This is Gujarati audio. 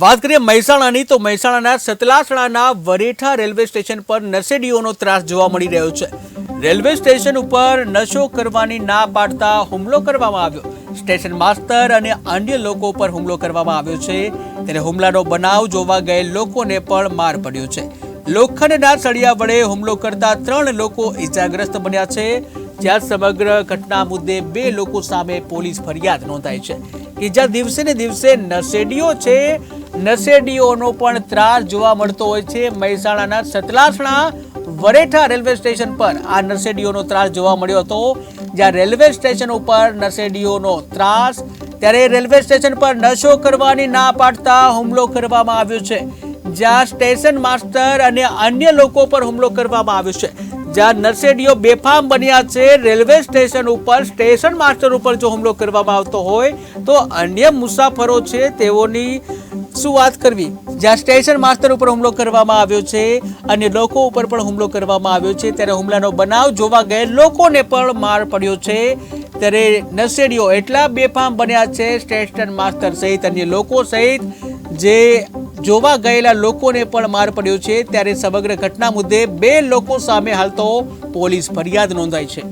વાત કરીએ મહેસાણાની, તો મહેસાણાના સતલાસણાના વરેઠા રેલવે સ્ટેશન પર નશેડીઓનો ત્રાસ જોવા મળી રહ્યો છે. રેલવે સ્ટેશન ઉપર નશો કરવાની ના પાડતા હુમલો કરવામાં આવ્યો. સ્ટેશન માસ્તર અને અન્ય લોકો પર હુમલો કરવામાં આવ્યો છે. ત્યારે હુમલાનો બનાવ જોવા ગયેલ લોકોને પણ માર પડ્યો છે. લોખંડના સળિયા વડે હુમલો કરતા ત્રણ લોકો ઇજાગ્રસ્ત બન્યા છે. જ્યાં સમગ્ર ઘટના મુદ્દે બે લોકો સામે પોલીસ ફરિયાદ નોંધાઈ છે. કે જ્યાં દિવસે ને દિવસે નસેડીઓ છે. નસેડીઓનો પણ ત્રાસ જોવા મળતો હોય છે. મહેસાણાના સતલાસણા વરેઠા રેલવે સ્ટેશન પર આ નસેડીઓનો ત્રાસ જોવા મળ્યો હતો. જ્યાં રેલવે સ્ટેશન ઉપર નસેડીઓનો ત્રાસ, ત્યારે રેલવે સ્ટેશન પર નશો કરવાની ના પાડતા હુમલો કરવામાં આવ્યો છે. જ્યાં સ્ટેશન માસ્ટર અને અન્ય લોકો પર હુમલો કરવામાં આવ્યો છે. જ્યાં નર્સેડીઓ બેફામ બન્યા છે, રેલવે સ્ટેશન ઉપર, સ્ટેશન માસ્ટર ઉપર જો હુમલો કરવામાં આવતો હોય, તો અન્ય મુસાફરો છે તેઓની શું વાત કરવી? જ્યાં સ્ટેશન માસ્ટર ઉપર હુમલો કરવામાં આવ્યો છે અને લોકો ઉપર પણ હુમલો કરવામાં આવ્યો છે, ત્યારે હુમલાનો બનાવ જોવા ગયેલ લોકોને પણ માર પડ્યો છે. ત્યારે નરસેડીઓ એટલા બેફામ બન્યા છે, સ્ટેશન માસ્ટર સહિત અન્ય લોકો સહિત, જે જોવા ગયેલા લોકોને પણ માર પડ્યો છે. ત્યારે સમગ્ર ઘટના મુદ્દે બે લોકો સામે હાલ તો પોલીસ ફરિયાદ નોંધાઈ છે.